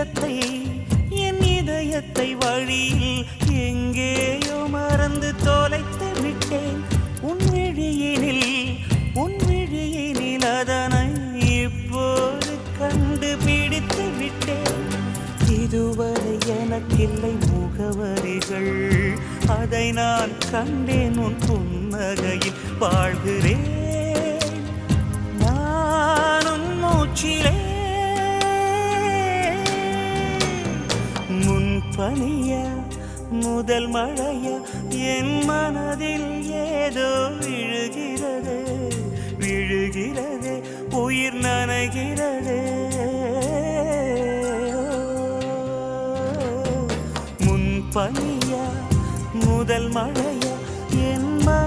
இதயத்தை என் இதயத்தை வழியில் எங்கேயோ மறந்து தொலைத்து விட்டேன். உன் விழியினில் உன் விழியினில் அதனை இப்போது கண்டுபிடித்து விட்டேன். இதுவரை எனக்கில்லை முகவரிகள். அதை நான் கண்டேன் உன் புன்னகையில் வாழ்கிறேன். பனிய முதல் மழைய என் மனதில் ஏதோ விழுகிறது. விழுகிறது உயிர் நனைகிறது. முன் பனிய முதல் மழைய